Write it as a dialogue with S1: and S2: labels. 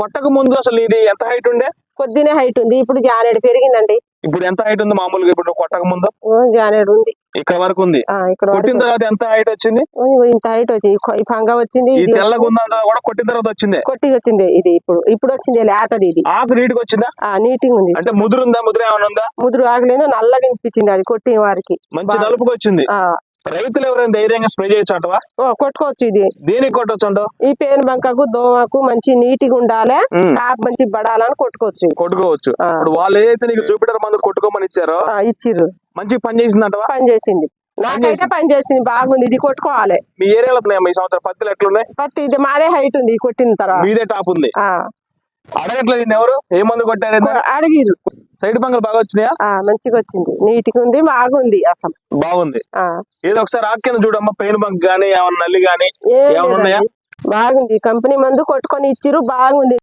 S1: కొట్టక ముందు అసలు ఇది ఎంత హైట్ ఉండే?
S2: కొద్దినే హైట్ ఉంది. ఇప్పుడు జానేడు పెరిగిందండి.
S1: ఇప్పుడు ఎంత హైట్ ఉంది మామూలుగా ఇప్పుడు కొట్టక ముందు?
S2: జానేడు ఉంది.
S1: ఇక్కడ వరకు ఉంది.
S2: ఆ ఇక్కడ వరకు
S1: కొట్టిన తర్వాత ఎంత హైట్ వచ్చింది?
S2: ఇంత హైట్ వచ్చింది. పంగ వచ్చింది
S1: తెల్లగా ఉందంతా కూడా కొట్టిన తర్వాత వచ్చింది?
S2: కొట్టి వచ్చింది ఇది ఇప్పుడు. ఇప్పుడు వచ్చింది లేతది ఇది.
S1: ఆకు నీటికి వచ్చిందా?
S2: ఆ నీటిగా ఉంది.
S1: అంటే ముదురుందా? ముదురు ఏమైనా ఉందా?
S2: ముదురు ఆగలేను నల్లగా వినిపించింది అది కొట్టిన వారికి.
S1: మంచి. నలుపుకి వచ్చింది.
S2: ఆ
S1: రైతులు ఎవరైనా ధైర్యంగా స్ప్రే చేయొచ్చు అంటవా?
S2: కొట్టుకోవచ్చు ఇది.
S1: దేనికి కొట్టొచ్చు అంటావు?
S2: ఈ పేను బంకకు దోమకు మంచి నీటిగా ఉండాలి కాపు మంచి పడాలని కొట్టుకోవచ్చు.
S1: కొట్టుకోవచ్చు. ఇప్పుడు వాళ్ళు ఏదైతే నీకు జూపిటర్ మందు కొట్టుకోమని ఇచ్చారో
S2: ఆ, ఇచ్చిర్రు.
S1: మంచి పని చేసిందంటవా?
S2: పని చేసింది. నాకైతే పని చేసింది. బాగుంది. ఇది కొట్టుకోవాలి.
S1: మీ ఏరియాలో ఈ సంవత్సరం పత్తులు ఎట్లున్నాయి
S2: పత్తి ఇది మాదే హైట్ ఉంది. కొట్టిన తర్వాత.
S1: మీదే టాప్ ఉంది. అడగట్లేదు ఎవరు? ఏ మందు కొట్టారు?
S2: అడిగిర్రు.
S1: సైడ్ బంగలు బాగా వచ్చినాయా?
S2: ఆ మంచిగా వచ్చింది. నీటిగా ఉంది బాగుంది అసలు.
S1: బాగుంది.
S2: ఆ,
S1: ఏదో ఒకసారి ఆకు కింద చూడమ్మా పెయిన్ బంక్ గానీ ఏమన్నా నల్లి గానీ ఏమన్నా ఉన్నాయా?
S2: బాగుంది. కంపెనీ మందు కొట్టుకొని ఇచ్చిర్రు బాగుంది.